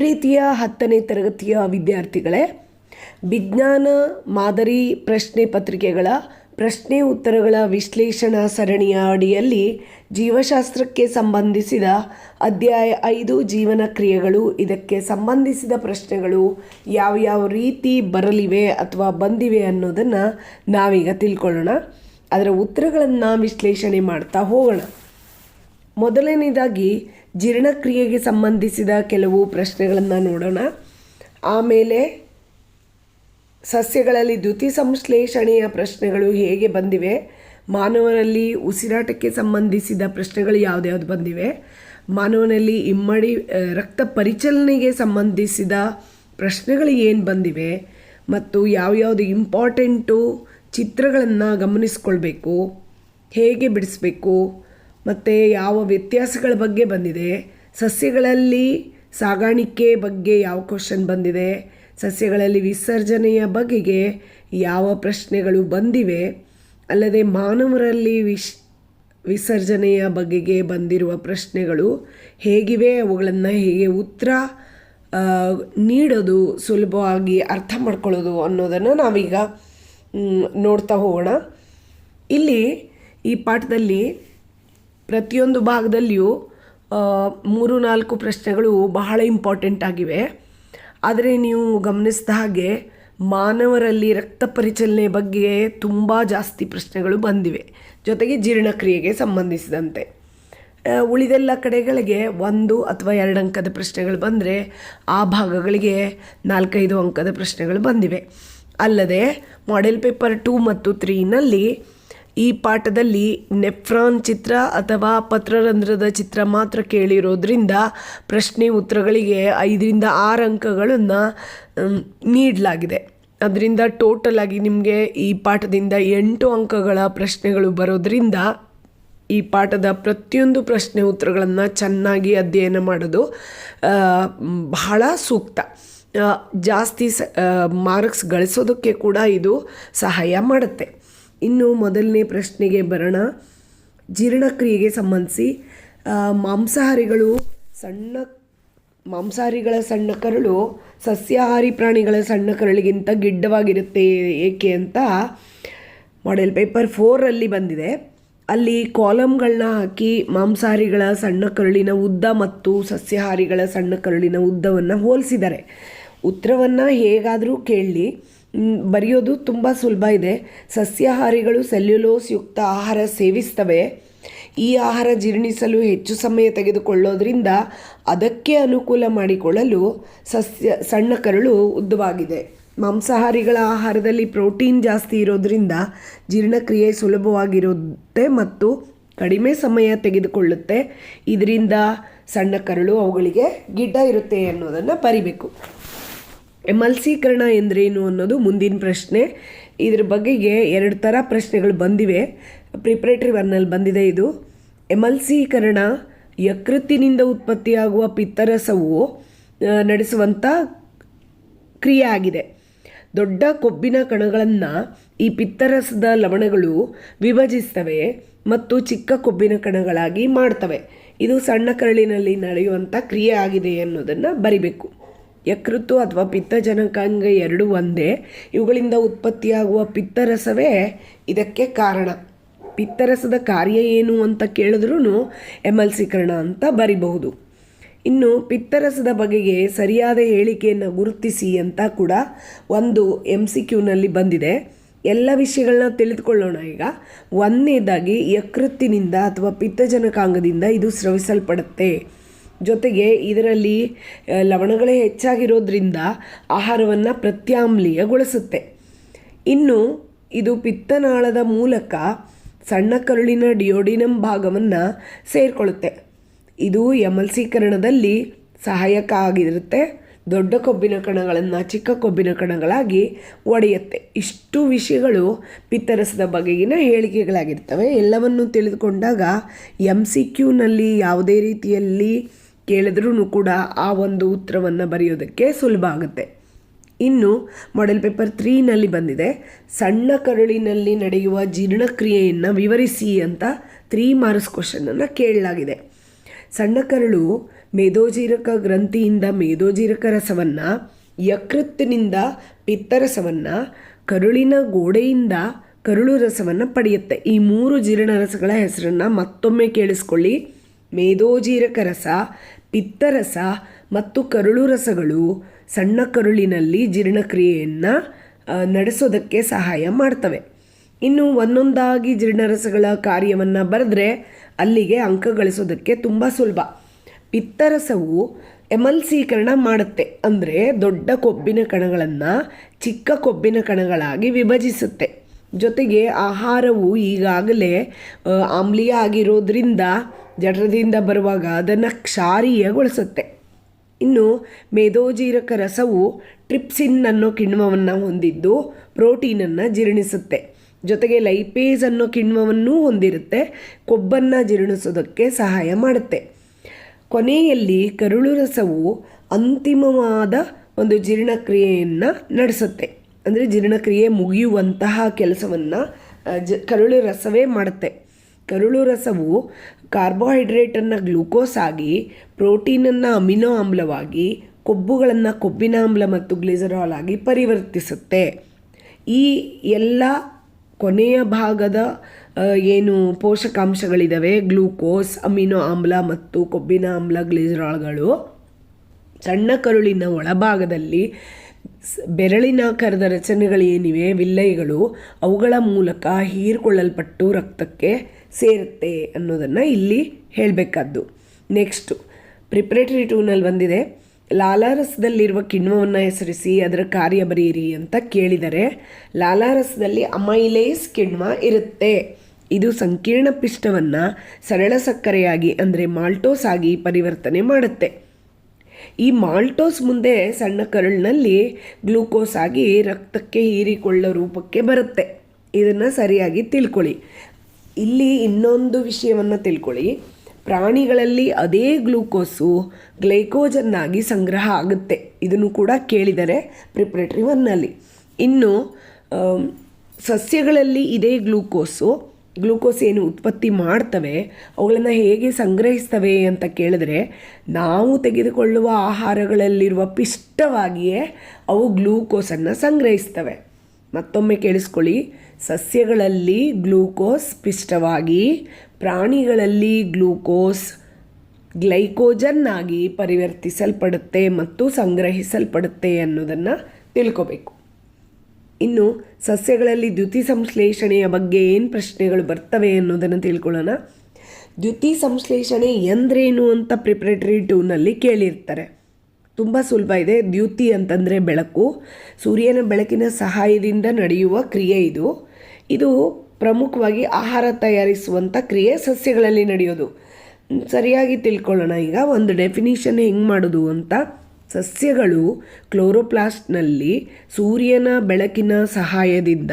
ಪ್ರೀತಿಯ ಹತ್ತನೇ ತರಗತಿಯ ವಿದ್ಯಾರ್ಥಿಗಳೇ, ವಿಜ್ಞಾನ, ಮಾದರಿ, ಪ್ರಶ್ನೆ ಪತ್ರಿಕೆಗಳ, ಪ್ರಶ್ನೆ ಉತ್ತರಗಳ ವಿಶ್ಲೇಷಣಾ ಸರಣಿಯ ಅಡಿಯಲ್ಲಿ ಜೀವಶಾಸ್ತ್ರಕ್ಕೆ ಸಂಬಂಧಿಸಿದ ಅಧ್ಯಾಯ ಐದು ಜೀವನ ಕ್ರಿಯೆಗಳು, ಇದಕ್ಕೆ ಸಂಬಂಧಿಸಿದ ಪ್ರಶ್ನೆಗಳು ಯಾವ ಯಾವ ರೀತಿ ಬರಲಿವೆ ಅಥವಾ ಬಂದಿವೆ ಅನ್ನೋದನ್ನು ನಾವೀಗ ತಿಳ್ಕೊಳ್ಳೋಣ. ಅದರ ಉತ್ತರಗಳನ್ನು ವಿಶ್ಲೇಷಣೆ ಮಾಡ್ತಾ ಹೋಗೋಣ. ಮೊದಲನೇದಾಗಿ ಜೀರ್ಣಕ್ರಿಯೆಗೆ ಸಂಬಂಧಿಸಿದ ಕೆಲವು ಪ್ರಶ್ನೆಗಳನ್ನು ನೋಡೋಣ. ಆಮೇಲೆ ಸಸ್ಯಗಳಲ್ಲಿ ದ್ಯುತಿ ಸಂಶ್ಲೇಷಣೆಯ ಪ್ರಶ್ನೆಗಳು ಹೇಗೆ ಬಂದಿವೆ? ಮಾನವನಲ್ಲಿ ಉಸಿರಾಟಕ್ಕೆ ಸಂಬಂಧಿಸಿದ ಪ್ರಶ್ನೆಗಳು ಯಾವ್ದ್ಯಾವ್ದು ಬಂದಿವೆ? ಮಾನವನಲ್ಲಿ ಇಮ್ಮಡಿ ರಕ್ತ ಪರಿಚಲನೆಗೆ ಸಂಬಂಧಿಸಿದ ಪ್ರಶ್ನೆಗಳು ಏನು ಬಂದಿವೆ? ಮತ್ತು ಯಾವ್ಯಾವುದು ಇಂಪಾರ್ಟೆಂಟು ಚಿತ್ರಗಳನ್ನು ಗಮನಿಸ್ಕೊಳ್ಬೇಕು? ಹೇಗೆ ಬಿಡಿಸ್ಬೇಕು? ಮತ್ತು ಯಾವ ವ್ಯತ್ಯಾಸಗಳ ಬಗ್ಗೆ ಬಂದಿದೆ? ಸಸ್ಯಗಳಲ್ಲಿ ಸಾಗಾಣಿಕೆ ಬಗ್ಗೆ ಯಾವ ಕ್ವಶನ್ ಬಂದಿದೆ? ಸಸ್ಯಗಳಲ್ಲಿ ವಿಸರ್ಜನೆಯ ಬಗೆಗೆ ಯಾವ ಪ್ರಶ್ನೆಗಳು ಬಂದಿವೆ? ಅಲ್ಲದೆ ಮಾನವರಲ್ಲಿ ವಿಶ್ ವಿಸರ್ಜನೆಯ ಬಗೆಗೆ ಬಂದಿರುವ ಪ್ರಶ್ನೆಗಳು ಹೇಗಿವೆ? ಅವುಗಳನ್ನು ಹೇಗೆ ಉತ್ತರ ನೀಡೋದು ಸುಲಭವಾಗಿ ಅರ್ಥ ಮಾಡ್ಕೊಳ್ಳೋದು ಅನ್ನೋದನ್ನು ನಾವೀಗ ನೋಡ್ತಾ ಹೋಗೋಣ. ಇಲ್ಲಿ ಈ ಪಾಠದಲ್ಲಿ ಪ್ರತಿಯೊಂದು ಭಾಗದಲ್ಲಿಯೂ ಮೂರು ನಾಲ್ಕು ಪ್ರಶ್ನೆಗಳು ಬಹಳ ಇಂಪಾರ್ಟೆಂಟ್ ಆಗಿವೆ. ಆದರೆ ನೀವು ಗಮನಿಸಿದ ಹಾಗೆ ಮಾನವರಲ್ಲಿ ರಕ್ತ ಪರಿಚಲನೆ ಬಗ್ಗೆ ತುಂಬ ಜಾಸ್ತಿ ಪ್ರಶ್ನೆಗಳು ಬಂದಿವೆ. ಜೊತೆಗೆ ಜೀರ್ಣಕ್ರಿಯೆಗೆ ಸಂಬಂಧಿಸಿದಂತೆ. ಉಳಿದೆಲ್ಲ ಕಡೆಗಳಿಗೆ ಒಂದು ಅಥವಾ ಎರಡು ಅಂಕದ ಪ್ರಶ್ನೆಗಳು ಬಂದರೆ ಆ ಭಾಗಗಳಿಗೆ ನಾಲ್ಕೈದು ಅಂಕದ ಪ್ರಶ್ನೆಗಳು ಬಂದಿವೆ. ಅಲ್ಲದೆ ಮಾಡೆಲ್ ಪೇಪರ್ ಟೂ ಮತ್ತು ತ್ರೀನಲ್ಲಿ ಈ ಪಾಠದಲ್ಲಿ ನೆಫ್ರಾನ್ ಚಿತ್ರ ಅಥವಾ ಪತ್ರರಂಧ್ರದ ಚಿತ್ರ ಮಾತ್ರ ಕೇಳಿರೋದ್ರಿಂದ ಪ್ರಶ್ನೆ ಉತ್ತರಗಳಿಗೆ ಐದರಿಂದ ಆರು ಅಂಕಗಳನ್ನು ನೀಡಲಾಗಿದೆ. ಅದರಿಂದ ಟೋಟಲ್ ಆಗಿ ನಿಮಗೆ ಈ ಪಾಠದಿಂದ ಎಂಟು ಅಂಕಗಳ ಪ್ರಶ್ನೆಗಳು ಬರೋದ್ರಿಂದ ಈ ಪಾಠದ ಪ್ರತಿಯೊಂದು ಪ್ರಶ್ನೆ ಉತ್ತರಗಳನ್ನು ಚೆನ್ನಾಗಿ ಅಧ್ಯಯನ ಮಾಡೋದು ಬಹಳ ಸೂಕ್ತ. ಜಾಸ್ತಿ ಮಾರ್ಕ್ಸ್ ಗಳಿಸೋದಕ್ಕೆ ಕೂಡ ಇದು ಸಹಾಯ ಮಾಡುತ್ತೆ. ಇನ್ನು ಮೊದಲನೇ ಪ್ರಶ್ನೆಗೆ ಬರೋಣ. ಜೀರ್ಣಕ್ರಿಯೆಗೆ ಸಂಬಂಧಿಸಿ ಮಾಂಸಾಹಾರಿಗಳು ಸಣ್ಣ, ಮಾಂಸಾಹಾರಿಗಳ ಸಣ್ಣ ಕರಳು ಸಸ್ಯಾಹಾರಿ ಪ್ರಾಣಿಗಳ ಸಣ್ಣ ಕರಳಿಗಿಂತ ಗಿಡ್ಡವಾಗಿರುತ್ತೆ ಏಕೆ ಅಂತ ಮಾಡೆಲ್ ಪೇಪರ್ ಫೋರಲ್ಲಿ ಬಂದಿದೆ. ಅಲ್ಲಿ ಕಾಲಮ್ಗಳನ್ನ ಹಾಕಿ ಮಾಂಸಾಹಾರಿಗಳ ಸಣ್ಣ ಕರುಳಿನ ಉದ್ದ ಮತ್ತು ಸಸ್ಯಾಹಾರಿಗಳ ಸಣ್ಣ ಕರುಳಿನ ಉದ್ದವನ್ನು ಹೋಲಿಸಿದ್ದಾರೆ. ಉತ್ತರವನ್ನು ಹೇಗಾದರೂ ಕೇಳಲಿ ಬರೆಯೋದು ತುಂಬ ಸುಲಭ ಇದೆ. ಸಸ್ಯಾಹಾರಿಗಳು ಸೆಲ್ಯುಲೋಸ್ ಯುಕ್ತ ಆಹಾರ ಸೇವಿಸ್ತವೆ. ಈ ಆಹಾರ ಜೀರ್ಣಿಸಲು ಹೆಚ್ಚು ಸಮಯ ತೆಗೆದುಕೊಳ್ಳೋದ್ರಿಂದ ಅದಕ್ಕೆ ಅನುಕೂಲ ಮಾಡಿಕೊಳ್ಳಲು ಸಸ್ಯ, ಸಣ್ಣ ಕರಳು ಉದ್ದವಾಗಿದೆ. ಮಾಂಸಾಹಾರಿಗಳ ಆಹಾರದಲ್ಲಿ ಪ್ರೋಟೀನ್ ಜಾಸ್ತಿ ಇರೋದ್ರಿಂದ ಜೀರ್ಣಕ್ರಿಯೆ ಸುಲಭವಾಗಿರುತ್ತೆ ಮತ್ತು ಕಡಿಮೆ ಸಮಯ ತೆಗೆದುಕೊಳ್ಳುತ್ತೆ. ಇದರಿಂದ ಸಣ್ಣ ಕರಳು ಅವುಗಳಿಗೆ ಗಿಡ್ಡ ಇರುತ್ತೆ ಅನ್ನೋದನ್ನು ಬರಿಬೇಕು. ಎಮಲ್ಸೀಕರಣ ಎಂದರೇನು ಅನ್ನೋದು ಮುಂದಿನ ಪ್ರಶ್ನೆ. ಇದ್ರ ಬಗೆಗೆ ಎರಡು ಥರ ಪ್ರಶ್ನೆಗಳು ಬಂದಿವೆ. ಪ್ರಿಪ್ರೇಟ್ರಿ ವರ್ನಲ್ಲಿ ಬಂದಿದೆ ಇದು. ಎಮಲ್ಸೀಕರಣ ಯಕೃತ್ತಿನಿಂದ ಉತ್ಪತ್ತಿಯಾಗುವ ಪಿತ್ತರಸವು ನಡೆಸುವಂಥ ಕ್ರಿಯೆ ಆಗಿದೆ. ದೊಡ್ಡ ಕೊಬ್ಬಿನ ಕಣಗಳನ್ನು ಈ ಪಿತ್ತರಸದ ಲವಣಗಳು ವಿಭಜಿಸ್ತವೆ ಮತ್ತು ಚಿಕ್ಕ ಕೊಬ್ಬಿನ ಕಣಗಳಾಗಿ ಮಾಡ್ತವೆ. ಇದು ಸಣ್ಣ ಕರಳಿನಲ್ಲಿ ನಡೆಯುವಂಥ ಕ್ರಿಯೆ ಆಗಿದೆ ಅನ್ನೋದನ್ನು ಬರಿಬೇಕು. ಯಕೃತ್ತು ಅಥವಾ ಪಿತ್ತಜನಕಾಂಗ ಎರಡೂ ಒಂದೇ. ಇವುಗಳಿಂದ ಉತ್ಪತ್ತಿಯಾಗುವ ಪಿತ್ತರಸವೇ ಇದಕ್ಕೆ ಕಾರಣ. ಪಿತ್ತರಸದ ಕಾರ್ಯ ಏನು ಅಂತ ಕೇಳಿದ್ರೂ ಎಮಲ್ಸೀಕರಣ ಅಂತ ಬರಿಬಹುದು. ಇನ್ನು ಪಿತ್ತರಸದ ಬಗೆಗೆ ಸರಿಯಾದ ಹೇಳಿಕೆಯನ್ನು ಗುರುತಿಸಿ ಅಂತ ಕೂಡ ಒಂದು ಎಂ ಸಿ ಕ್ಯೂನಲ್ಲಿ ಬಂದಿದೆ. ಎಲ್ಲ ವಿಷಯಗಳನ್ನ ತಿಳಿದುಕೊಳ್ಳೋಣ ಈಗ. ಒಂದನೇದಾಗಿ ಯಕೃತ್ತಿನಿಂದ ಅಥವಾ ಪಿತ್ತಜನಕಾಂಗದಿಂದ ಇದು ಸ್ರವಿಸಲ್ಪಡುತ್ತೆ. ಜೊತೆಗೆ ಇದರಲ್ಲಿ ಲವಣಗಳೇ ಹೆಚ್ಚಾಗಿರೋದ್ರಿಂದ ಆಹಾರವನ್ನು ಪ್ರತ್ಯಾಮ್ಲೀಯಗೊಳಿಸುತ್ತೆ. ಇನ್ನು ಇದು ಪಿತ್ತನಾಳದ ಮೂಲಕ ಸಣ್ಣ ಕರುಳಿನ ಡಿಯೋಡಿನಮ್ ಭಾಗವನ್ನು ಸೇರಿಕೊಳ್ಳುತ್ತೆ ಇದು ಎಮಲ್ಸೀಕರಣದಲ್ಲಿ ಸಹಾಯಕ ಆಗಿರುತ್ತೆ, ದೊಡ್ಡ ಕೊಬ್ಬಿನ ಕಣಗಳನ್ನು ಚಿಕ್ಕ ಕೊಬ್ಬಿನ ಕಣಗಳಾಗಿ ಒಡೆಯುತ್ತೆ. ಇಷ್ಟು ವಿಷಯಗಳು ಪಿತ್ತರಸದ ಬಗೆಗಿನ ಹೇಳಿಕೆಗಳಾಗಿರ್ತವೆ. ಎಲ್ಲವನ್ನು ತಿಳಿದುಕೊಂಡಾಗ ಎಂ ಸಿ ಕ್ಯೂನಲ್ಲಿ ಯಾವುದೇ ರೀತಿಯಲ್ಲಿ ಕೇಳಿದ್ರೂ ಕೂಡ ಆ ಒಂದು ಉತ್ತರವನ್ನು ಬರೆಯೋದಕ್ಕೆ ಸುಲಭ ಆಗುತ್ತೆ. ಇನ್ನು ಮಾಡೆಲ್ ಪೇಪರ್ ತ್ರೀನಲ್ಲಿ ಬಂದಿದೆ. ಸಣ್ಣ ಕರುಳಿನಲ್ಲಿ ನಡೆಯುವ ಜೀರ್ಣಕ್ರಿಯೆಯನ್ನು ವಿವರಿಸಿ ಅಂತ ತ್ರೀ ಮಾರ್ಕ್ಸ್ ಕ್ವಶನನ್ನು ಕೇಳಲಾಗಿದೆ. ಸಣ್ಣ ಕರಳು ಮೇದೋಜೀರಕ ಗ್ರಂಥಿಯಿಂದ ಮೇದೋಜೀರಕ ರಸವನ್ನು, ಯಕೃತ್ತಿನಿಂದ ಪಿತ್ತರಸವನ್ನು, ಕರುಳಿನ ಗೋಡೆಯಿಂದ ಕರುಳು ರಸವನ್ನು ಪಡೆಯುತ್ತೆ. ಈ ಮೂರು ಜೀರ್ಣರಸಗಳ ಹೆಸರನ್ನು ಮತ್ತೊಮ್ಮೆ ಕೇಳಿಸ್ಕೊಳ್ಳಿ. ಮೇದೋಜೀರಕ ರಸ ಪಿತ್ತರಸ ಮತ್ತು ಕರುಳು ರಸಗಳು ಸಣ್ಣ ಕರುಳಿನಲ್ಲಿ ಜೀರ್ಣಕ್ರಿಯೆಯನ್ನು ನಡೆಸೋದಕ್ಕೆ ಸಹಾಯ ಮಾಡ್ತವೆ. ಇನ್ನು ಒಂದೊಂದಾಗಿ ಜೀರ್ಣರಸಗಳ ಕಾರ್ಯವನ್ನು ಬರೆದ್ರೆ ಅಲ್ಲಿಗೆ ಅಂಕ ಗಳಿಸೋದಕ್ಕೆ ತುಂಬ ಸುಲಭ. ಪಿತ್ತರಸವು ಎಮಲ್ಸೀಕರಣ ಮಾಡುತ್ತೆ, ಅಂದರೆ ದೊಡ್ಡ ಕೊಬ್ಬಿನ ಕಣಗಳನ್ನು ಚಿಕ್ಕ ಕೊಬ್ಬಿನ ಕಣಗಳಾಗಿ ವಿಭಜಿಸುತ್ತೆ. ಜೊತೆಗೆ ಆಹಾರವು ಈಗಾಗಲೇ ಆಮ್ಲೀಯ ಆಗಿರೋದ್ರಿಂದ ಜಠರದಿಂದ ಬರುವಾಗ ಅದನ್ನು ಕ್ಷಾರೀಯಗೊಳಿಸುತ್ತೆ. ಇನ್ನು ಮೇದೋಜೀರಕ ರಸವು ಟ್ರಿಪ್ಸಿನ್ ಅನ್ನೋ ಕಿಣ್ವವನ್ನು ಹೊಂದಿದ್ದು ಪ್ರೋಟೀನನ್ನು ಜೀರ್ಣಿಸುತ್ತೆ. ಜೊತೆಗೆ ಲೈಪೇಸ್ ಅನ್ನೋ ಕಿಣ್ವವನ್ನೂ ಹೊಂದಿರುತ್ತೆ, ಕೊಬ್ಬನ್ನು ಜೀರ್ಣಿಸೋದಕ್ಕೆ ಸಹಾಯ ಮಾಡುತ್ತೆ. ಕೊನೆಯಲ್ಲಿ ಕರುಳು ರಸವು ಅಂತಿಮವಾದ ಒಂದು ಜೀರ್ಣಕ್ರಿಯೆಯನ್ನು ನಡೆಸುತ್ತೆ. ಅಂದರೆ ಜೀರ್ಣಕ್ರಿಯೆ ಮುಗಿಯುವಂತಹ ಕೆಲಸವನ್ನು ಜ, ಕರುಳು ರಸವೇ ಮಾಡುತ್ತೆ. ಕರುಳು ರಸವು ಕಾರ್ಬೋಹೈಡ್ರೇಟನ್ನು ಗ್ಲೂಕೋಸ್ ಆಗಿ, ಪ್ರೋಟೀನನ್ನು ಅಮಿನೋ ಆಮ್ಲವಾಗಿ, ಕೊಬ್ಬುಗಳನ್ನು ಕೊಬ್ಬಿನ ಆಮ್ಲ ಮತ್ತು ಗ್ಲಿಸರಾಲ್ ಆಗಿ ಪರಿವರ್ತಿಸುತ್ತೆ. ಈ ಎಲ್ಲ ಕೊನೆಯ ಭಾಗದ ಏನು ಪೋಷಕಾಂಶಗಳಿದ್ದಾವೆ ಗ್ಲೂಕೋಸ್, ಅಮಿನೋ ಆಮ್ಲ ಮತ್ತು ಕೊಬ್ಬಿನ ಆಮ್ಲ, ಗ್ಲಿಸರಾಲ್ಗಳು. ಸಣ್ಣ ಕರುಳಿನ ಒಳಭಾಗದಲ್ಲಿ ಬೆರಳಿನಾಕಾರದ ರಚನೆಗಳೇನಿವೆ ವಿಲ್ಲೈಗಳು, ಅವುಗಳ ಮೂಲಕ ಹೀರಿಕೊಳ್ಳಲ್ಪಟ್ಟು ರಕ್ತಕ್ಕೆ ಸೇರುತ್ತೆ ಅನ್ನೋದನ್ನು ಇಲ್ಲಿ ಹೇಳಬೇಕಾದ್ದು. ನೆಕ್ಸ್ಟು, ಪ್ರಿಪ್ರೇಟರಿ ಟೂನಲ್ಲಿ ಬಂದಿದೆ. ಲಾಲಾರಸದಲ್ಲಿರುವ ಕಿಣ್ವವನ್ನು ಹೆಸರಿಸಿ ಅದರ ಕಾರ್ಯ ಬರೀರಿ ಅಂತ ಕೇಳಿದರೆ, ಲಾಲಾರಸದಲ್ಲಿ ಅಮೈಲೇಸ್ ಕಿಣ್ವ ಇರುತ್ತೆ. ಇದು ಸಂಕೀರ್ಣ ಪಿಷ್ಟವನ್ನು ಸರಳ ಸಕ್ಕರೆಯಾಗಿ, ಅಂದರೆ ಮಾಲ್ಟೋಸ್ ಆಗಿ ಪರಿವರ್ತನೆ ಮಾಡುತ್ತೆ. ಈ ಮಾಲ್ಟೋಸ್ ಮುಂದೆ ಸಣ್ಣ ಕರುಳಿನಲ್ಲಿ ಗ್ಲೂಕೋಸ್ ಆಗಿ ರಕ್ತಕ್ಕೆ ಹೀರಿಕೊಳ್ಳೋ ರೂಪಕ್ಕೆ ಬರುತ್ತೆ. ಇದನ್ನು ಸರಿಯಾಗಿ ತಿಳ್ಕೊಳ್ಳಿ. ಇಲ್ಲಿ ಇನ್ನೊಂದು ವಿಷಯವನ್ನು ತಿಳ್ಕೊಳ್ಳಿ. ಪ್ರಾಣಿಗಳಲ್ಲಿ ಅದೇ ಗ್ಲೂಕೋಸು ಗ್ಲೈಕೋಜನ್ನಾಗಿ ಸಂಗ್ರಹ ಆಗುತ್ತೆ. ಇದನ್ನು ಕೂಡ ಕೇಳಿದರೆ ಪ್ರಿಪ್ರೇಟರಿ ಒನ್ನಲ್ಲಿ ಇನ್ನು ಸಸ್ಯಗಳಲ್ಲಿ ಇದೇ ಗ್ಲೂಕೋಸು ಗ್ಲೂಕೋಸ್ ಏನು ಉತ್ಪತ್ತಿ ಮಾಡ್ತವೆ, ಅವುಗಳನ್ನು ಹೇಗೆ ಸಂಗ್ರಹಿಸ್ತವೆ ಅಂತ ಕೇಳಿದ್ರೆ, ನಾವು ತೆಗೆದುಕೊಳ್ಳುವ ಆಹಾರಗಳಲ್ಲಿರುವ ಪಿಷ್ಟವಾಗಿಯೇ ಅವು ಗ್ಲೂಕೋಸನ್ನು ಸಂಗ್ರಹಿಸ್ತವೆ. ಮತ್ತೊಮ್ಮೆ ಕೇಳಿಸ್ಕೊಳ್ಳಿ. ಸಸ್ಯಗಳಲ್ಲಿ ಗ್ಲೂಕೋಸ್ ಪಿಷ್ಟವಾಗಿ, ಪ್ರಾಣಿಗಳಲ್ಲಿ ಗ್ಲೂಕೋಸ್ ಗ್ಲೈಕೋಜನ್ ಆಗಿ ಪರಿವರ್ತಿಸಲ್ಪಡುತ್ತೆ ಮತ್ತು ಸಂಗ್ರಹಿಸಲ್ಪಡುತ್ತೆ ಅನ್ನೋದನ್ನು ತಿಳ್ಕೊಬೇಕು. ಇನ್ನು ಸಸ್ಯಗಳಲ್ಲಿ ದ್ಯುತಿ ಸಂಶ್ಲೇಷಣೆಯ ಬಗ್ಗೆ ಏನು ಪ್ರಶ್ನೆಗಳು ಬರ್ತವೆ ಅನ್ನೋದನ್ನು ತಿಳ್ಕೊಳ್ಳೋಣ. ದ್ಯುತಿ ಸಂಶ್ಲೇಷಣೆ ಎಂದ್ರೇನು ಅಂತ ಪ್ರಿಪ್ರೇಟರಿ ಟೂನಲ್ಲಿ ಕೇಳಿರ್ತಾರೆ. ತುಂಬ ಸುಲಭ ಇದೆ. ದ್ಯುತಿ ಅಂತಂದರೆ ಬೆಳಕು. ಸೂರ್ಯನ ಬೆಳಕಿನ ಸಹಾಯದಿಂದ ನಡೆಯುವ ಕ್ರಿಯೆ ಇದು. ಇದು ಪ್ರಮುಖವಾಗಿ ಆಹಾರ ತಯಾರಿಸುವಂಥ ಕ್ರಿಯೆ ಸಸ್ಯಗಳಲ್ಲಿ ನಡೆಯೋದು. ಸರಿಯಾಗಿ ತಿಳ್ಕೊಳ್ಳೋಣ ಈಗ. ಒಂದು ಡೆಫಿನಿಷನ್ ಹೆಂಗೆ ಮಾಡೋದು ಅಂತ. ಸಸ್ಯಗಳು ಕ್ಲೋರೋಪ್ಲಾಸ್ಟ್ನಲ್ಲಿ ಸೂರ್ಯನ ಬೆಳಕಿನ ಸಹಾಯದಿಂದ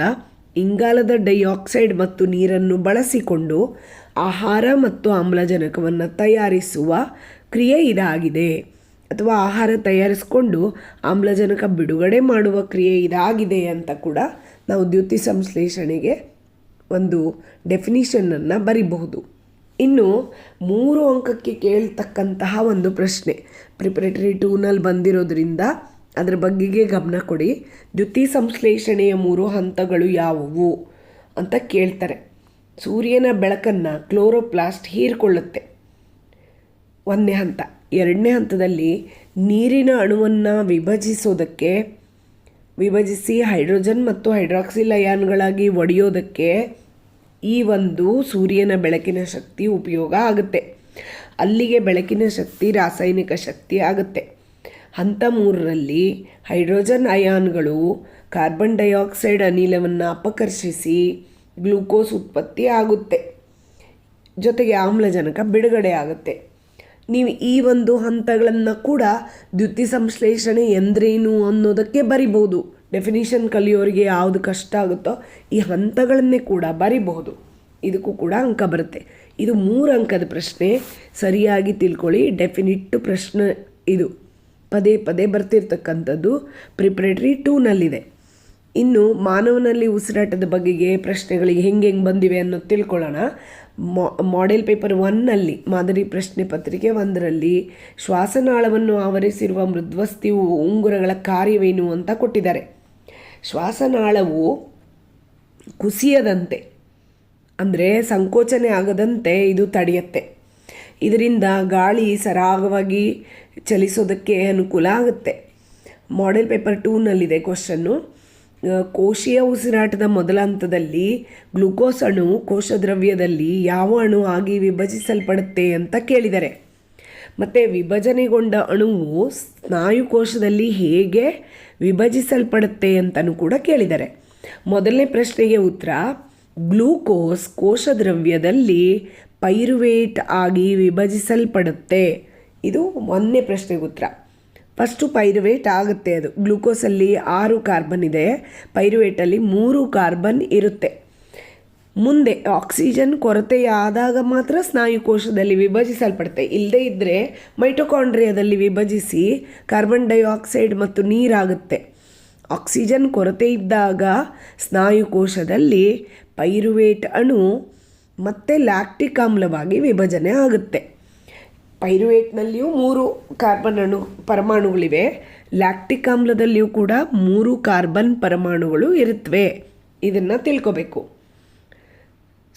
ಇಂಗಾಲದ ಡೈಆಕ್ಸೈಡ್ ಮತ್ತು ನೀರನ್ನು ಬಳಸಿಕೊಂಡು ಆಹಾರ ಮತ್ತು ಆಮ್ಲಜನಕವನ್ನು ತಯಾರಿಸುವ ಕ್ರಿಯೆ ಇದಾಗಿದೆ. ಅಥವಾ ಆಹಾರ ತಯಾರಿಸಿಕೊಂಡು ಆಮ್ಲಜನಕ ಬಿಡುಗಡೆ ಮಾಡುವ ಕ್ರಿಯೆ ಇದಾಗಿದೆ ಅಂತ ಕೂಡ ನಾವು ದ್ಯುತಿ ಸಂಶ್ಲೇಷಣೆಗೆ ಒಂದು ಡೆಫಿನಿಷನನ್ನು ಬರಿಬಹುದು. ಇನ್ನು ಮೂರು ಅಂಕಕ್ಕೆ ಕೇಳ್ತಕ್ಕಂತಹ ಒಂದು ಪ್ರಶ್ನೆ. ಪ್ರಿಪರೇಟರಿ ಟೂನಲ್ಲಿ ಬಂದಿರೋದ್ರಿಂದ ಅದರ ಬಗ್ಗೆಗೆ ಗಮನ ಕೊಡಿ. ದ್ಯುತಿ ಸಂಶ್ಲೇಷಣೆಯ ಮೂರು ಹಂತಗಳು ಯಾವುವು ಅಂತ ಕೇಳ್ತಾರೆ. ಸೂರ್ಯನ ಬೆಳಕನ್ನು ಕ್ಲೋರೋಪ್ಲಾಸ್ಟ್ ಹೀರಿಕೊಳ್ಳುತ್ತೆ. ಒಂದನೇ ಹಂತ. ಎರಡನೇ ಹಂತದಲ್ಲಿ ನೀರಿನ ಅಣುವನ್ನು ವಿಭಜಿಸೋದಕ್ಕೆ, ವಿಭಜಿಸಿ ಹೈಡ್ರೋಜನ್ ಮತ್ತು ಹೈಡ್ರಾಕ್ಸಿಲ್ ಅಯಾನ್ಗಳಾಗಿ ಒಡೆಯೋದಕ್ಕೆ ಈ ಒಂದು ಸೂರ್ಯನ ಬೆಳಕಿನ ಶಕ್ತಿ ಉಪಯೋಗ ಆಗುತ್ತೆ. ಅಲ್ಲಿಗೆ ಬೆಳಕಿನ ಶಕ್ತಿ, ರಾಸಾಯನಿಕ ಶಕ್ತಿ ಆಗುತ್ತೆ. ಹಂತ ಮೂರರಲ್ಲಿ ಹೈಡ್ರೋಜನ್ ಅಯಾನ್ಗಳು ಕಾರ್ಬನ್ ಡೈಆಕ್ಸೈಡ್ ಅನಿಲವನ್ನು ಅಪಕರ್ಷಿಸಿ ಗ್ಲೂಕೋಸ್ ಉತ್ಪತ್ತಿ ಆಗುತ್ತೆ. ಜೊತೆಗೆ ಆಮ್ಲಜನಕ ಬಿಡುಗಡೆ ಆಗುತ್ತೆ. ನೀವು ಈ ಒಂದು ಹಂತಗಳನ್ನು ಕೂಡ ದ್ಯುತಿ ಸಂಶ್ಲೇಷಣೆ ಎಂದ್ರೇನು ಅನ್ನೋದಕ್ಕೆ ಬರಿಬೋದು. ಡೆಫಿನಿಷನ್ ಕಲಿಯೋರಿಗೆ ಯಾವುದು ಕಷ್ಟ ಆಗುತ್ತೋ ಈ ಹಂತಗಳನ್ನೇ ಕೂಡ ಬರಿಬಹುದು. ಇದಕ್ಕೂ ಕೂಡ ಅಂಕ ಬರುತ್ತೆ. ಇದು ಮೂರು ಅಂಕದ ಪ್ರಶ್ನೆ. ಸರಿಯಾಗಿ ತಿಳ್ಕೊಳ್ಳಿ. ಡೆಫಿನಿಟ್ ಪ್ರಶ್ನೆ ಇದು. ಪದೇ ಪದೇ ಬರ್ತಿರ್ತಕ್ಕಂಥದ್ದು. ಪ್ರಿಪ್ರೇಟರಿ ಟೂನಲ್ಲಿದೆ ಇನ್ನು ಮಾನವನಲ್ಲಿ ಉಸಿರಾಟದ ಬಗೆಗೆ ಪ್ರಶ್ನೆಗಳಿಗೆ ಹೆಂಗೆ ಹೆಂಗೆ ಬಂದಿವೆ ಅನ್ನೋದು ತಿಳ್ಕೊಳ್ಳೋಣ. ಮಾಡೆಲ್ ಪೇಪರ್ ಒನ್ನಲ್ಲಿ ಮಾದರಿ ಪ್ರಶ್ನೆ ಪತ್ರಿಕೆ ಒಂದರಲ್ಲಿ ಶ್ವಾಸನಾಳವನ್ನು ಆವರಿಸಿರುವ ಮೃದ್ವಸ್ತಿ ಉಂಗುರಗಳ ಕಾರ್ಯವೇನು ಅಂತ ಕೊಟ್ಟಿದ್ದಾರೆ. ಶ್ವಾಸನಾಳವು ಕುಸಿಯದಂತೆ, ಅಂದರೆ ಸಂಕೋಚನೆ ಆಗದಂತೆ ಇದು ತಡೆಯುತ್ತೆ. ಇದರಿಂದ ಗಾಳಿ ಸರಾಗವಾಗಿ ಚಲಿಸೋದಕ್ಕೆ ಅನುಕೂಲ ಆಗುತ್ತೆ. ಮಾಡೆಲ್ ಪೇಪರ್ ಟೂನಲ್ಲಿದೆ ಕ್ವಶನ್ನು ಕೋಶೀಯ ಉಸಿರಾಟದ ಮೊದಲ ಹಂತದಲ್ಲಿ ಗ್ಲುಕೋಸ್ ಅಣು ಕೋಶದ್ರವ್ಯದಲ್ಲಿ ಯಾವ ಅಣು ಆಗಿ ವಿಭಜಿಸಲ್ಪಡುತ್ತೆ ಅಂತ ಕೇಳಿದ್ದಾರೆ ಮತ್ತು ವಿಭಜನೆಗೊಂಡ ಅಣುವು ಸ್ನಾಯುಕೋಶದಲ್ಲಿ ಹೇಗೆ ವಿಭಜಿಸಲ್ಪಡುತ್ತೆ ಅಂತಲೂ ಕೂಡ ಕೇಳಿದ್ದಾರೆ. ಮೊದಲನೇ ಪ್ರಶ್ನೆಗೆ ಉತ್ತರ, ಗ್ಲೂಕೋಸ್ ಕೋಶದ್ರವ್ಯದಲ್ಲಿ ಪೈರುವೇಟ್ ಆಗಿ ವಿಭಜಿಸಲ್ಪಡುತ್ತೆ. ಇದು ಒಂದನೇ ಪ್ರಶ್ನೆಗೆ ಉತ್ತರ. ಫಸ್ಟು ಪೈರುವೇಟ್ ಆಗುತ್ತೆ ಅದು. ಗ್ಲೂಕೋಸಲ್ಲಿ ಆರು ಕಾರ್ಬನ್ ಇದೆ. ಪೈರುವೇಟಲ್ಲಿ ಮೂರು ಕಾರ್ಬನ್ ಇರುತ್ತೆ. ಮುಂದೆ ಆಕ್ಸಿಜನ್ ಕೊರತೆಯಾದಾಗ ಮಾತ್ರ ಸ್ನಾಯುಕೋಶದಲ್ಲಿ ವಿಭಜಿಸಲ್ಪಡುತ್ತೆ. ಇಲ್ಲದೇ ಇದ್ದರೆ ಮೈಟೊಕಾಂಡ್ರಿಯಾದಲ್ಲಿ ವಿಭಜಿಸಿ ಕಾರ್ಬನ್ ಡೈಆಕ್ಸೈಡ್ ಮತ್ತು ನೀರಾಗುತ್ತೆ. ಆಕ್ಸಿಜನ್ ಕೊರತೆ ಇದ್ದಾಗ ಸ್ನಾಯುಕೋಶದಲ್ಲಿ ಪೈರುವೇಟ್ ಅಣು ಮತ್ತು ಲ್ಯಾಕ್ಟಿಕ್ ಆಮ್ಲವಾಗಿ ವಿಭಜನೆ ಆಗುತ್ತೆ. ಪೈರುವೇಟ್ನಲ್ಲಿಯೂ ಮೂರು ಕಾರ್ಬನ್ ಅಣು ಪರಮಾಣುಗಳಿವೆ. ಲ್ಯಾಕ್ಟಿಕ್ ಆಮ್ಲದಲ್ಲಿಯೂ ಕೂಡ ಮೂರು ಕಾರ್ಬನ್ ಪರಮಾಣುಗಳು ಇರುತ್ತವೆ ಇದನ್ನು ತಿಳ್ಕೊಬೇಕು.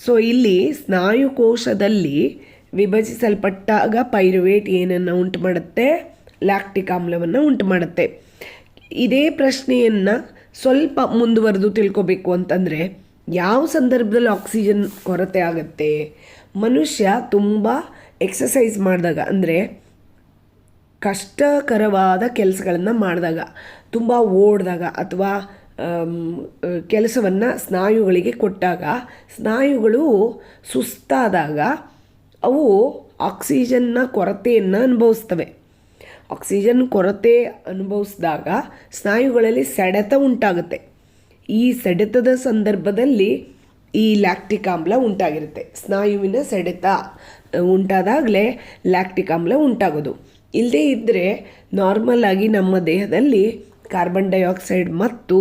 ಸೊ ಇಲ್ಲಿ ಸ್ನಾಯುಕೋಶದಲ್ಲಿ ವಿಭಜಿಸಲ್ಪಟ್ಟಾಗ ಪೈರುವೇಟ್ ಏನನ್ನು ಉಂಟು ಮಾಡುತ್ತೆ ಲ್ಯಾಕ್ಟಿಕ್ ಆಮ್ಲವನ್ನು ಉಂಟು ಮಾಡುತ್ತೆ ಇದೇ ಪ್ರಶ್ನೆಯನ್ನು ಸ್ವಲ್ಪ ಮುಂದುವರೆದು ತಿಳ್ಕೊಬೇಕು ಅಂತಂದರೆ, ಯಾವ ಸಂದರ್ಭದಲ್ಲಿ ಆಕ್ಸಿಜನ್ ಕೊರತೆ ಆಗುತ್ತೆ? ಮನುಷ್ಯ ತುಂಬ ಎಕ್ಸಸೈಸ್ ಮಾಡಿದಾಗ, ಅಂದರೆ ಕಷ್ಟಕರವಾದ ಕೆಲಸಗಳನ್ನು ಮಾಡಿದಾಗ, ತುಂಬ ಓಡಿದಾಗ ಅಥವಾ ಕೆಲಸವನ್ನು ಸ್ನಾಯುಗಳಿಗೆ ಕೊಟ್ಟಾಗ, ಸ್ನಾಯುಗಳು ಸುಸ್ತಾದಾಗ ಅವು ಆಕ್ಸಿಜನ್ನ ಕೊರತೆಯನ್ನು ಅನುಭವಿಸ್ತವೆ. ಆಕ್ಸಿಜನ್ ಕೊರತೆ ಅನುಭವಿಸಿದಾಗ ಸ್ನಾಯುಗಳಲ್ಲಿ ಸೆಡೆತ ಉಂಟಾಗುತ್ತೆ. ಈ ಸೆಡೆತದ ಸಂದರ್ಭದಲ್ಲಿ ಈ ಲ್ಯಾಕ್ಟಿಕ್ ಆಮ್ಲ ಉಂಟಾಗಿರುತ್ತೆ. ಸ್ನಾಯುವಿನ ಸೆಡೆತ ಉಂಟಾದಾಗಲೇ ಲ್ಯಾಕ್ಟಿಕ್ ಆಮ್ಲ ಉಂಟಾಗೋದು. ಇಲ್ಲದೇ ಇದ್ದರೆ ನಾರ್ಮಲ್ ಆಗಿ ನಮ್ಮ ದೇಹದಲ್ಲಿ ಕಾರ್ಬನ್ ಡೈಆಕ್ಸೈಡ್ ಮತ್ತು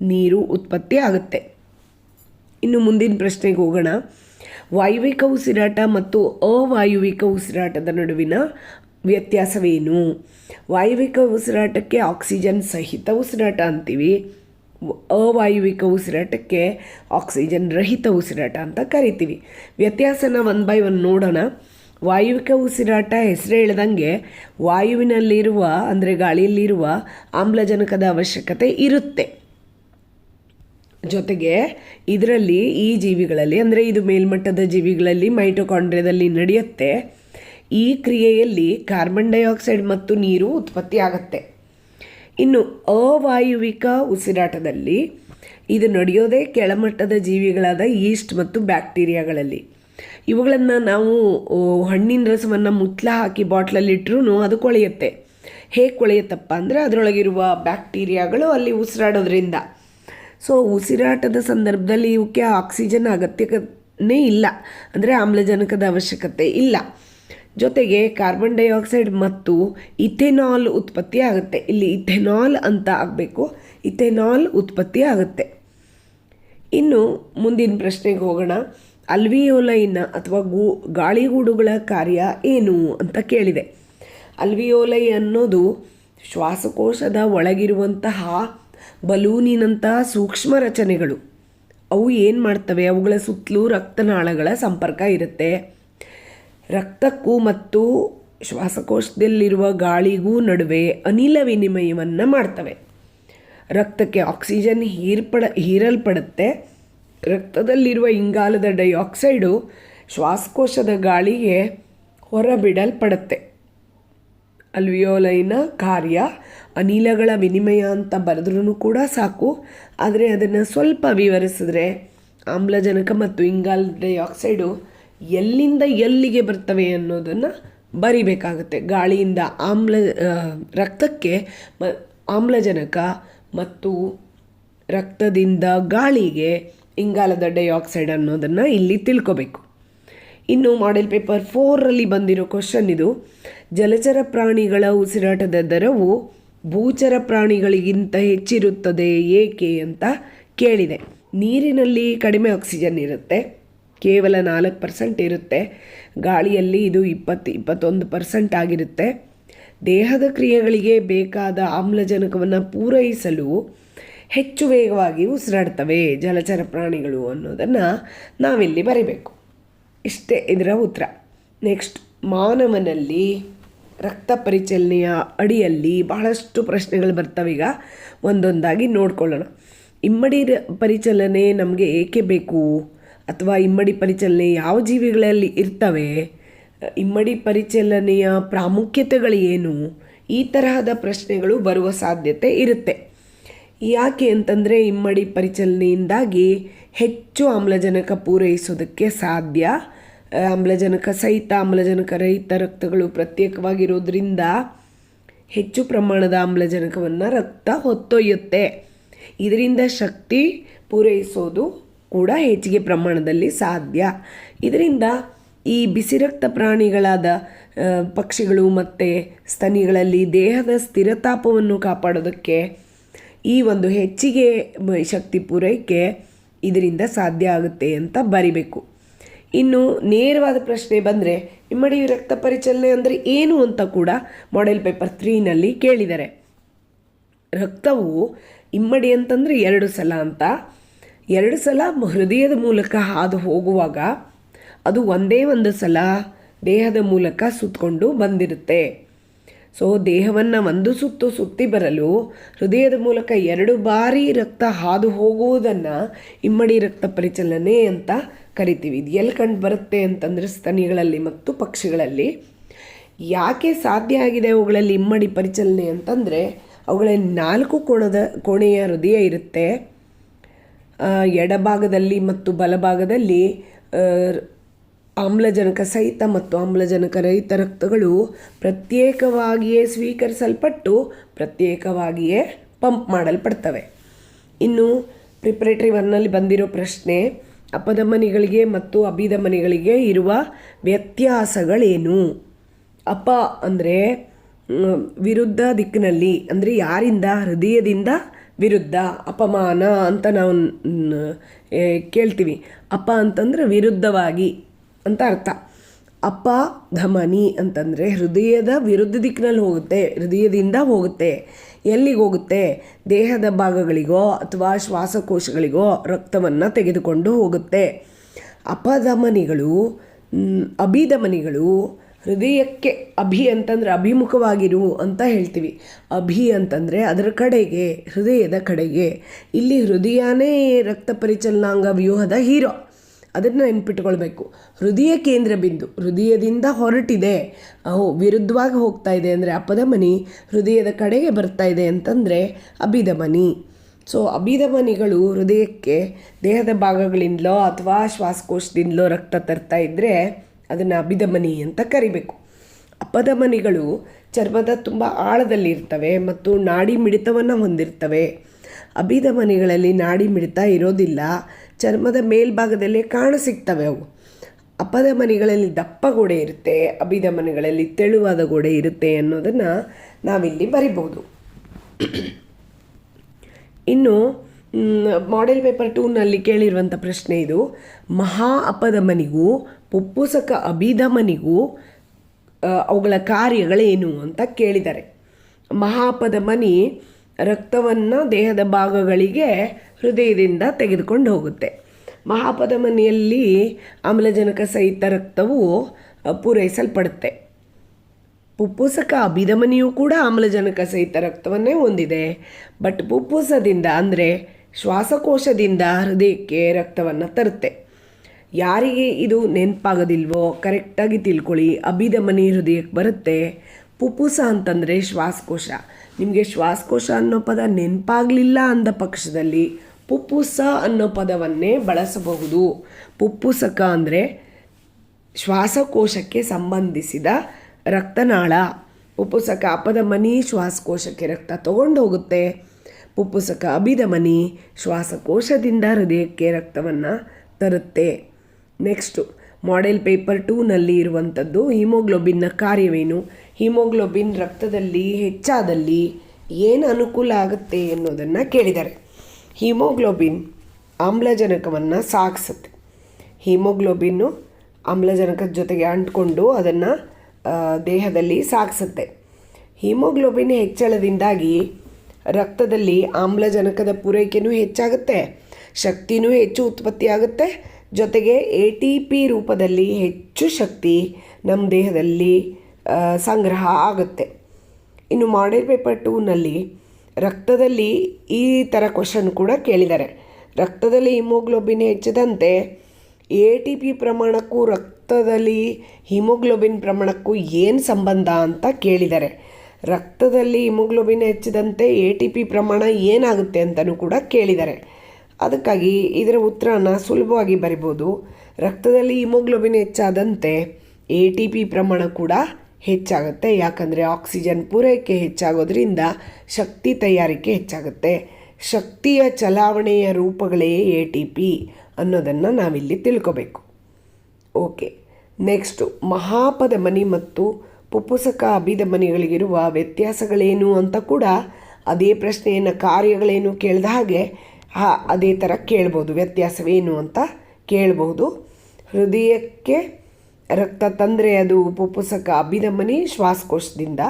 ನೀರು ಉತ್ಪತ್ತಿ ಆಗುತ್ತೆ. ಇನ್ನು ಮುಂದಿನ ಪ್ರಶ್ನೆಗೆ ಹೋಗೋಣ. ವಾಯುವಿಕ ಉಸಿರಾಟ ಮತ್ತು ಅವಾಯುವಿಕ ಉಸಿರಾಟದ ನಡುವಿನ ವ್ಯತ್ಯಾಸವೇನು? ವಾಯುವಿಕ ಉಸಿರಾಟಕ್ಕೆ ಆಕ್ಸಿಜನ್ ಸಹಿತ ಉಸಿರಾಟ ಅಂತೀವಿ. ಅವಾಯುವಿಕ ಉಸಿರಾಟಕ್ಕೆ ಆಕ್ಸಿಜನ್ ರಹಿತ ಉಸಿರಾಟ ಅಂತ ಕರಿತೀವಿ. ವ್ಯತ್ಯಾಸನ ಒನ್ ಬೈ ಒನ್ ನೋಡೋಣ. ವಾಯುವಿಕ ಉಸಿರಾಟ ಹೆಸರು ಹೇಳ್ದಂಗೆ ವಾಯುವಿನಲ್ಲಿರುವ, ಅಂದರೆ ಗಾಳಿಯಲ್ಲಿರುವ ಆಮ್ಲಜನಕದ ಅವಶ್ಯಕತೆ ಇರುತ್ತೆ. ಜೊತೆಗೆ ಇದರಲ್ಲಿ ಈ ಜೀವಿಗಳಲ್ಲಿ, ಅಂದರೆ ಇದು ಮೇಲ್ಮಟ್ಟದ ಜೀವಿಗಳಲ್ಲಿ ಮೈಟೊಕಾಂಡ್ರಿಯದಲ್ಲಿ ನಡೆಯುತ್ತೆ. ಈ ಕ್ರಿಯೆಯಲ್ಲಿ ಕಾರ್ಬನ್ ಡೈಆಕ್ಸೈಡ್ ಮತ್ತು ನೀರು ಉತ್ಪತ್ತಿ ಆಗುತ್ತೆ. ಇನ್ನು ಅವಾಯುವಿಕ ಉಸಿರಾಟದಲ್ಲಿ ಇದು ನಡೆಯೋದೇ ಕೆಳಮಟ್ಟದ ಜೀವಿಗಳಾದ ಈಸ್ಟ್ ಮತ್ತು ಬ್ಯಾಕ್ಟೀರಿಯಾಗಳಲ್ಲಿ. ಇವುಗಳನ್ನು ನಾವು ಹಣ್ಣಿನ ರಸವನ್ನು ಮುತ್ತಲ ಹಾಕಿ ಬಾಟ್ಲಲ್ಲಿಟ್ಟರೂ ಅದು ಕೊಳೆಯುತ್ತೆ. ಹೇಗೆ ಕೊಳೆಯುತ್ತಪ್ಪ ಅಂದರೆ, ಅದರೊಳಗಿರುವ ಬ್ಯಾಕ್ಟೀರಿಯಾಗಳು ಅಲ್ಲಿ ಉಸಿರಾಡೋದ್ರಿಂದ. ಸೊ ಉಸಿರಾಟದ ಸಂದರ್ಭದಲ್ಲಿ ಇವಕ್ಕೆ ಆಕ್ಸಿಜನ್ ಅಗತ್ಯನೇ ಇಲ್ಲ. ಅಂದರೆ ಆಮ್ಲಜನಕದ ಅವಶ್ಯಕತೆ ಇಲ್ಲ. ಜೊತೆಗೆ ಕಾರ್ಬನ್ ಡೈಆಕ್ಸೈಡ್ ಮತ್ತು ಇಥೆನಾಲ್ ಉತ್ಪತ್ತಿ ಆಗುತ್ತೆ. ಇಲ್ಲಿ ಇಥೆನಾಲ್ ಅಂತ ಆಗಬೇಕು. ಇಥೆನಾಲ್ ಉತ್ಪತ್ತಿ ಆಗುತ್ತೆ. ಇನ್ನು ಮುಂದಿನ ಪ್ರಶ್ನೆಗೆ ಹೋಗೋಣ. ಅಲ್ವಿಯೋಲೈನ ಅಥವಾ ಗೂ, ಗಾಳಿಗೂಡುಗಳ ಕಾರ್ಯ ಏನು ಅಂತ ಕೇಳಿದೆ. ಅಲ್ವಿಯೋಲೈ ಅನ್ನೋದು ಶ್ವಾಸಕೋಶದ ಒಳಗಿರುವಂತಹ ಬಲೂನಿನಂತಹ ಸೂಕ್ಷ್ಮ ರಚನೆಗಳು. ಅವು ಏನು ಮಾಡ್ತವೆ? ಅವುಗಳ ಸುತ್ತಲೂ ರಕ್ತನಾಳಗಳ ಸಂಪರ್ಕ ಇರುತ್ತೆ. ರಕ್ತಕ್ಕೂ ಮತ್ತು ಶ್ವಾಸಕೋಶದಲ್ಲಿರುವ ಗಾಳಿಗೂ ನಡುವೆ ಅನಿಲ ವಿನಿಮಯವನ್ನು ಮಾಡ್ತವೆ. ರಕ್ತಕ್ಕೆ ಆಕ್ಸಿಜನ್ ಹೀರ್ಪಡ, ಹೀರಲ್ಪಡುತ್ತೆ. ರಕ್ತದಲ್ಲಿರುವ ಇಂಗಾಲದ ಡೈಆಕ್ಸೈಡು ಶ್ವಾಸಕೋಶದ ಗಾಳಿಗೆ ಹೊರಬಿಡಲ್ಪಡುತ್ತೆ. ಅಲ್ವಿಯೋಲೈನ ಕಾರ್ಯ, ಅನಿಲಗಳ ವಿನಿಮಯ ಅಂತ ಬರೆದ್ರೂ ಕೂಡ ಸಾಕು. ಆದರೆ ಅದನ್ನು ಸ್ವಲ್ಪ ವಿವರಿಸಿದ್ರೆ ಆಮ್ಲಜನಕ ಮತ್ತು ಇಂಗಾಲದ ಡೈಆಕ್ಸೈಡು ಎಲ್ಲಿಂದ ಎಲ್ಲಿಗೆ ಬರ್ತವೆ ಅನ್ನೋದನ್ನು ಬರಿಬೇಕಾಗುತ್ತೆ. ಗಾಳಿಯಿಂದ ಆಮ್ಲ ರಕ್ತಕ್ಕೆ ಮ, ಆಮ್ಲಜನಕ ಮತ್ತು ರಕ್ತದಿಂದ ಗಾಳಿಗೆ ಇಂಗಾಲದ ಡೈಆಕ್ಸೈಡ್ ಅನ್ನೋದನ್ನು ಇಲ್ಲಿ ತಿಳ್ಕೊಬೇಕು. ಇನ್ನು ಮಾಡೆಲ್ ಪೇಪರ್ ಫೋರಲ್ಲಿ ಬಂದಿರೋ ಕ್ವಶನ್ ಇದು. ಜಲಚರ ಪ್ರಾಣಿಗಳ ಉಸಿರಾಟದ ದರವು ಭೂಚರ ಪ್ರಾಣಿಗಳಿಗಿಂತ ಹೆಚ್ಚಿರುತ್ತದೆ ಏಕೆ ಅಂತ ಕೇಳಿದೆ. ನೀರಿನಲ್ಲಿ ಕಡಿಮೆ ಆಕ್ಸಿಜನ್ ಇರುತ್ತೆ, ಕೇವಲ ನಾಲ್ಕು ಪರ್ಸೆಂಟ್ ಇರುತ್ತೆ, ಗಾಳಿಯಲ್ಲಿ ಇದು ಇಪ್ಪತ್ತು, ಇಪ್ಪತ್ತೊಂದು ಪರ್ಸೆಂಟ್ ಆಗಿರುತ್ತೆ. ದೇಹದ ಕ್ರಿಯೆಗಳಿಗೆ ಬೇಕಾದ ಆಮ್ಲಜನಕವನ್ನು ಪೂರೈಸಲು ಹೆಚ್ಚು ವೇಗವಾಗಿ ಉಸಿರಾಡ್ತವೆ ಜಲಚರ ಪ್ರಾಣಿಗಳು ಅನ್ನೋದನ್ನು ನಾವಿಲ್ಲಿ ಬರಿಬೇಕು. ಇಷ್ಟೇ ಇದರ ಉತ್ತರ. ನೆಕ್ಸ್ಟ್, ಮಾನವನಲ್ಲಿ ರಕ್ತ ಪರಿಚಲನೆಯ ಅಡಿಯಲ್ಲಿ ಬಹಳಷ್ಟು ಪ್ರಶ್ನೆಗಳು ಬರ್ತವೆ. ಈಗ ಒಂದೊಂದಾಗಿ ನೋಡ್ಕೊಳ್ಳೋಣ. ಇಮ್ಮಡಿ ಪರಿಚಲನೆ ನಮಗೆ ಏಕೆ ಬೇಕು? ಅಥವಾ ಇಮ್ಮಡಿ ಪರಿಚಲನೆ ಯಾವ ಜೀವಿಗಳಲ್ಲಿ ಇರ್ತವೆ? ಇಮ್ಮಡಿ ಪರಿಚಲನೆಯ ಪ್ರಾಮುಖ್ಯತೆಗಳು ಏನು? ಈ ತರಹದ ಪ್ರಶ್ನೆಗಳು ಬರುವ ಸಾಧ್ಯತೆ ಇರುತ್ತೆ. ಯಾಕೆ ಅಂತಂದರೆ ಇಮ್ಮಡಿ ಪರಿಚಲನೆಯಿಂದಾಗಿ ಹೆಚ್ಚು ಆಮ್ಲಜನಕ ಪೂರೈಸೋದಕ್ಕೆ ಸಾಧ್ಯ. ಆಮ್ಲಜನಕ ಸಹಿತ ಆಮ್ಲಜನಕ ರಹಿತ ರಕ್ತಗಳು ಪ್ರತ್ಯೇಕವಾಗಿರೋದ್ರಿಂದ ಹೆಚ್ಚು ಪ್ರಮಾಣದ ಆಮ್ಲಜನಕವನ್ನು ರಕ್ತ ಹೊತ್ತೊಯ್ಯುತ್ತೆ. ಇದರಿಂದ ಶಕ್ತಿ ಪೂರೈಸೋದು ಕೂಡ ಹೆಚ್ಚಿಗೆ ಪ್ರಮಾಣದಲ್ಲಿ ಸಾಧ್ಯ. ಇದರಿಂದ ಈ ಬಿಸಿ ರಕ್ತ ಪ್ರಾಣಿಗಳಾದ ಪಕ್ಷಿಗಳು ಮತ್ತು ಸ್ತನಿಗಳಲ್ಲಿ ದೇಹದ ಸ್ಥಿರತಾಪವನ್ನು ಕಾಪಾಡೋದಕ್ಕೆ ಈ ಒಂದು ಹೆಚ್ಚಿಗೆ ಶಕ್ತಿ ಪೂರೈಕೆ ಇದರಿಂದ ಸಾಧ್ಯ ಆಗುತ್ತೆ ಅಂತ ಬರಿಬೇಕು. ಇನ್ನು ನೇರವಾದ ಪ್ರಶ್ನೆ ಬಂದರೆ ಇಮ್ಮಡಿ ರಕ್ತ ಪರಿಚಲನೆ ಅಂದರೆ ಏನು ಅಂತ ಕೂಡ ಮಾಡೆಲ್ ಪೇಪರ್ ತ್ರೀನಲ್ಲಿ ಕೇಳಿದ್ದಾರೆ ರಕ್ತವು ಇಮ್ಮಡಿ ಅಂತಂದರೆ ಎರಡು ಸಲ ಅಂತ. ಎರಡು ಸಲ ಹೃದಯದ ಮೂಲಕ ಹಾದು ಹೋಗುವಾಗ ಅದು ಒಂದೇ ಒಂದು ಸಲ ದೇಹದ ಮೂಲಕ ಸುತ್ತಕೊಂಡು ಬಂದಿರುತ್ತೆ. ಸೊ ದೇಹವನ್ನು ಒಂದು ಸುತ್ತು ಸುತ್ತಿ ಬರಲು ಹೃದಯದ ಮೂಲಕ ಎರಡು ಬಾರಿ ರಕ್ತ ಹಾದು ಹೋಗುವುದನ್ನು ಇಮ್ಮಡಿ ರಕ್ತ ಪರಿಚಲನೆ ಅಂತ ಕರಿತೀವಿ. ಇದು ಎಲ್ಲಿ ಕಂಡು ಬರುತ್ತೆ ಅಂತಂದರೆ ಸ್ತನಿಗಳಲ್ಲಿ ಮತ್ತು ಪಕ್ಷಿಗಳಲ್ಲಿ. ಯಾಕೆ ಸಾಧ್ಯ ಆಗಿದೆ ಅವುಗಳಲ್ಲಿ ಇಮ್ಮಡಿ ಪರಿಚಲನೆ ಅಂತಂದರೆ ಅವುಗಳಲ್ಲಿ ನಾಲ್ಕು ಕೋಣದ, ಕೋಣೆಯ ಹೃದಯ ಇರುತ್ತೆ. ಎಡಭಾಗದಲ್ಲಿ ಮತ್ತು ಬಲಭಾಗದಲ್ಲಿ ಆಮ್ಲಜನಕ ಸಹಿತ ಮತ್ತು ಆಮ್ಲಜನಕ ರಹಿತ ರಕ್ತಗಳು ಪ್ರತ್ಯೇಕವಾಗಿಯೇ ಸ್ವೀಕರಿಸಲ್ಪಟ್ಟು ಪ್ರತ್ಯೇಕವಾಗಿಯೇ ಪಂಪ್ ಮಾಡಲ್ಪಡ್ತವೆ. ಇನ್ನು ಪ್ರಿಪರೇಟರಿ ಒನ್ನಲ್ಲಿ ಬಂದಿರೋ ಪ್ರಶ್ನೆ ಅಪಧಮನಿಗಳಿಗೆ ಮತ್ತು ಅಭಿಧಮನಿಗಳಿಗೆ ಇರುವ ವ್ಯತ್ಯಾಸಗಳೇನು? ಅಪ ಅಂದರೆ ವಿರುದ್ಧ ದಿಕ್ಕಿನಲ್ಲಿ ಅಂದರೆ ಯಾರಿಂದ? ಹೃದಯದಿಂದ ವಿರುದ್ಧ, ಅಪಮಾನ ಅಂತ ನಾವು ಕೇಳ್ತೀವಿ. ಅಪ ಅಂತಂದ್ರೆ ವಿರುದ್ಧವಾಗಿ. ಅಂತ ಅರ್ಥ. ಅಪ, ಧಮನಿ ಅಂತಂದರೆ ಹೃದಯದ ವಿರುದ್ಧ ದಿಕ್ಕಿನಲ್ಲಿ ಹೋಗುತ್ತೆ, ಹೃದಯದಿಂದ ಹೋಗುತ್ತೆ. ಎಲ್ಲಿಗೆ ಹೋಗುತ್ತೆ? ದೇಹದ ಭಾಗಗಳಿಗೋ ಅಥವಾ ಶ್ವಾಸಕೋಶಗಳಿಗೋ ರಕ್ತವನ್ನು ತೆಗೆದುಕೊಂಡು ಹೋಗುತ್ತೆ. ಅಪಧಮನಿಗಳು ಅಭಿಧಮನಿಗಳು ಹೃದಯಕ್ಕೆ ಅಭಿ ಅಂತಂದರೆ ಅಭಿಮುಖವಾಗಿರು ಅಂತ ಹೇಳ್ತೀವಿ. ಅಭಿ ಅಂತಂದರೆ ಅದರ ಕಡೆಗೆ, ಹೃದಯದ ಕಡೆಗೆ. ಇಲ್ಲಿ ಹೃದಯನೇ ರಕ್ತ ಪರಿಚಲನಾಂಗ ವ್ಯೂಹದ ಹೀರೋ. ಅದನ್ನು ನೆನ್ಪಿಟ್ಕೊಳ್ಬೇಕು. ಹೃದಯ ಕೇಂದ್ರ ಬಿಂದು, ಹೃದಯದಿಂದ ಹೊರಟಿದೆ. ಅವು ವಿರುದ್ಧವಾಗಿ ಹೋಗ್ತಾ ಇದೆ ಅಂದರೆ ಅಪಧಮನಿ, ಹೃದಯದ ಕಡೆಗೆ ಬರ್ತಾ ಇದೆ ಅಂತಂದರೆ ಅಭಿಧಮನಿ. ಸೊ ಅಭಿಧಮನಿಗಳು ಹೃದಯಕ್ಕೆ ದೇಹದ ಭಾಗಗಳಿಂದಲೋ ಅಥವಾ ಶ್ವಾಸಕೋಶದಿಂದಲೋ ರಕ್ತ ತರ್ತಾ ಇದ್ದರೆ ಅದನ್ನು ಅಭಿಧಮನಿ ಅಂತ ಕರಿಬೇಕು. ಅಪಧಮನಿಗಳು ಚರ್ಮದ ತುಂಬ ಆಳದಲ್ಲಿರ್ತವೆ ಮತ್ತು ನಾಡಿ ಮಿಡಿತವನ್ನು ಹೊಂದಿರ್ತವೆ. ಅಭಿಧಮನಿಗಳಲ್ಲಿ ನಾಡಿ ಮಿಡಿತ ಇರೋದಿಲ್ಲ. ಚರ್ಮದ ಮೇಲ್ಭಾಗದಲ್ಲೇ ಕಾಣಸಿಗ್ತವೆ ಅವು. ಅಪಧಮನಿಗಳಲ್ಲಿ ದಪ್ಪ ಗೋಡೆ ಇರುತ್ತೆ, ಅಭಿಧಮನಿಗಳಲ್ಲಿ ತೆಳುವಾದ ಗೋಡೆ ಇರುತ್ತೆ ಅನ್ನೋದನ್ನು ನಾವಿಲ್ಲಿ ಬರಿಬೋದು. ಇನ್ನು ಮಾಡೆಲ್ ಪೇಪರ್ ಟೂನಲ್ಲಿ ಕೇಳಿರುವಂಥ ಪ್ರಶ್ನೆ ಇದು. ಮಹಾ ಅಪಧಮನಿಗೂ, ಪುಪ್ಪುಸಕ ಅಭಿಧಮನಿಗೂ ಮನಿಗೂ ಅವುಗಳ ಕಾರ್ಯಗಳೇನು ಅಂತ ಕೇಳಿದ್ದಾರೆ ಮಹಾಪಧಮನಿ ರಕ್ತವನ್ನು ದೇಹದ ಭಾಗಗಳಿಗೆ ಹೃದಯದಿಂದ ತೆಗೆದುಕೊಂಡು ಹೋಗುತ್ತೆ. ಮಹಾಪಧಮನಿಯಲ್ಲಿ ಆಮ್ಲಜನಕ ಸಹಿತ ರಕ್ತವು ಪೂರೈಸಲ್ಪಡುತ್ತೆ. ಪುಪ್ಪುಸಕ ಅಭಿಧಮನಿಯೂ ಕೂಡ ಆಮ್ಲಜನಕ ಸಹಿತ ರಕ್ತವನ್ನೇ ಹೊಂದಿದೆ. ಬಟ್ ಪುಪ್ಪುಸದಿಂದ ಅಂದರೆ ಶ್ವಾಸಕೋಶದಿಂದ ಹೃದಯಕ್ಕೆ ರಕ್ತವನ್ನು ತರುತ್ತೆ. ಯಾರಿಗೆ ಇದು ನೆನಪಾಗೋದಿಲ್ವೋ, ಕರೆಕ್ಟಾಗಿ ತಿಳ್ಕೊಳ್ಳಿ. ಅಭಿಧಮನಿ ಹೃದಯಕ್ಕೆ ಬರುತ್ತೆ. ಪುಪ್ಪುಸ ಅಂತಂದರೆ ಶ್ವಾಸಕೋಶ. ನಿಮಗೆ ಶ್ವಾಸಕೋಶ ಅನ್ನೋ ಪದ ನೆನಪಾಗಲಿಲ್ಲ ಅಂದ ಪಕ್ಷದಲ್ಲಿ ಪುಪ್ಪುಸ ಅನ್ನೋ ಪದವನ್ನೇ ಬಳಸಬಹುದು. ಪುಪ್ಪುಸಕ ಅಂದರೆ ಶ್ವಾಸಕೋಶಕ್ಕೆ ಸಂಬಂಧಿಸಿದ ರಕ್ತನಾಳ. ಪುಪ್ಪುಸಕ ಅಪಧಮನಿ ಶ್ವಾಸಕೋಶಕ್ಕೆ ರಕ್ತ ತಗೊಂಡು ಹೋಗುತ್ತೆ. ಪುಪ್ಪುಸಕ ಅಭಿಧಮನಿ ಶ್ವಾಸಕೋಶದಿಂದ ಹೃದಯಕ್ಕೆ ರಕ್ತವನ್ನು ತರುತ್ತೆ. ನೆಕ್ಸ್ಟು ಮಾಡೆಲ್ ಪೇಪರ್ ಟೂನಲ್ಲಿ ಇರುವಂಥದ್ದು ಹಿಮೋಗ್ಲೋಬಿನ್ನ ಕಾರ್ಯವೇನು? ಹಿಮೋಗ್ಲೋಬಿನ್ ರಕ್ತದಲ್ಲಿ ಹೆಚ್ಚಾದಲ್ಲಿ ಏನು ಅನುಕೂಲ ಆಗುತ್ತೆ ಅನ್ನೋದನ್ನು ಕೇಳಿದ್ದಾರೆ. ಹಿಮೋಗ್ಲೋಬಿನ್ ಆಮ್ಲಜನಕವನ್ನು ಸಾಗಿಸುತ್ತೆ. ಹಿಮೋಗ್ಲೋಬಿನ್ನು ಆಮ್ಲಜನಕದ ಜೊತೆಗೆ ಅಂಟ್ಕೊಂಡು ಅದನ್ನು ದೇಹದಲ್ಲಿ ಸಾಗಿಸುತ್ತೆ. ಹಿಮೋಗ್ಲೋಬಿನ್ ಹೆಚ್ಚಳದಿಂದಾಗಿ ರಕ್ತದಲ್ಲಿ ಆಮ್ಲಜನಕದ ಪೂರೈಕೆಯೂ ಹೆಚ್ಚಾಗುತ್ತೆ, ಶಕ್ತಿನೂ ಹೆಚ್ಚು ಉತ್ಪತ್ತಿಯಾಗುತ್ತೆ ಜೊತೆಗೆ ಎ ಟಿ ಪಿ ರೂಪದಲ್ಲಿ ಹೆಚ್ಚು ಶಕ್ತಿ ನಮ್ಮ ದೇಹದಲ್ಲಿ ಸಂಗ್ರಹ ಆಗುತ್ತೆ. ಇನ್ನು ಮಾಡೆಲ್ ಪೇಪರ್ ಟೂನಲ್ಲಿ ರಕ್ತದಲ್ಲಿ ಈ ಥರ ಕ್ವಶನ್ ಕೂಡ ಕೇಳಿದ್ದಾರೆ. ರಕ್ತದಲ್ಲಿ ಹಿಮೋಗ್ಲೋಬಿನ್ ಹೆಚ್ಚಿದಂತೆ ಎ ಟಿ ಪಿ ಪ್ರಮಾಣಕ್ಕೂ ರಕ್ತದಲ್ಲಿ ಹಿಮೋಗ್ಲೋಬಿನ್ ಪ್ರಮಾಣಕ್ಕೂ ಏನು ಸಂಬಂಧ ಅಂತ ಕೇಳಿದ್ದಾರೆ. ರಕ್ತದಲ್ಲಿ ಹಿಮೋಗ್ಲೋಬಿನ್ ಹೆಚ್ಚಿದಂತೆ ಎ ಟಿ ಪಿ ಪ್ರಮಾಣ ಏನಾಗುತ್ತೆ ಅಂತಲೂ ಕೂಡ ಕೇಳಿದ್ದಾರೆ. ಅದಕ್ಕಾಗಿ ಇದರ ಉತ್ತರನ ಸುಲಭವಾಗಿ ಬರಿಬೋದು. ರಕ್ತದಲ್ಲಿ ಹಿಮೋಗ್ಲೋಬಿನ್ ಹೆಚ್ಚಾದಂತೆ ಎ ಟಿ ಪಿ ಪ್ರಮಾಣ ಕೂಡ ಹೆಚ್ಚಾಗುತ್ತೆ. ಯಾಕಂದರೆ ಆಕ್ಸಿಜನ್ ಪೂರೈಕೆ ಹೆಚ್ಚಾಗೋದ್ರಿಂದ ಶಕ್ತಿ ತಯಾರಿಕೆ ಹೆಚ್ಚಾಗುತ್ತೆ. ಶಕ್ತಿಯ ಚಲಾವಣೆಯ ರೂಪಗಳೇ ಎ ಟಿ ಪಿ ಅನ್ನೋದನ್ನು ನಾವಿಲ್ಲಿ ತಿಳ್ಕೋಬೇಕು. ಓಕೆ, ನೆಕ್ಸ್ಟು ಮಹಾಪಧಮನಿ ಮತ್ತು ಪುಪ್ಪುಸಕ ಅಭಿಧಮನಿಗಳಿಗಿರುವ ವ್ಯತ್ಯಾಸಗಳೇನು ಅಂತ ಕೂಡ ಅದೇ ಪ್ರಶ್ನೆಯನ್ನು ಕಾರ್ಯಗಳೇನು ಕೇಳಿದ ಹಾಗೆ ಹಾ, ಅದೇ ಥರ ಕೇಳ್ಬೋದು. ವ್ಯತ್ಯಾಸವೇನು ಅಂತ ಕೇಳಬಹುದು ಹೃದಯಕ್ಕೆ ರಕ್ತ ತಂದರೆ ಅದು ಉಪಪುಸಕ ಅಭಿಧಮನಿ ಶ್ವಾಸಕೋಶದಿಂದ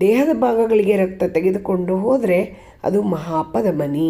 ದೇಹದ ಭಾಗಗಳಿಗೆ ರಕ್ತ ತೆಗೆದುಕೊಂಡು ಹೋದರೆ ಅದು ಮಹಾಪಧಮನಿ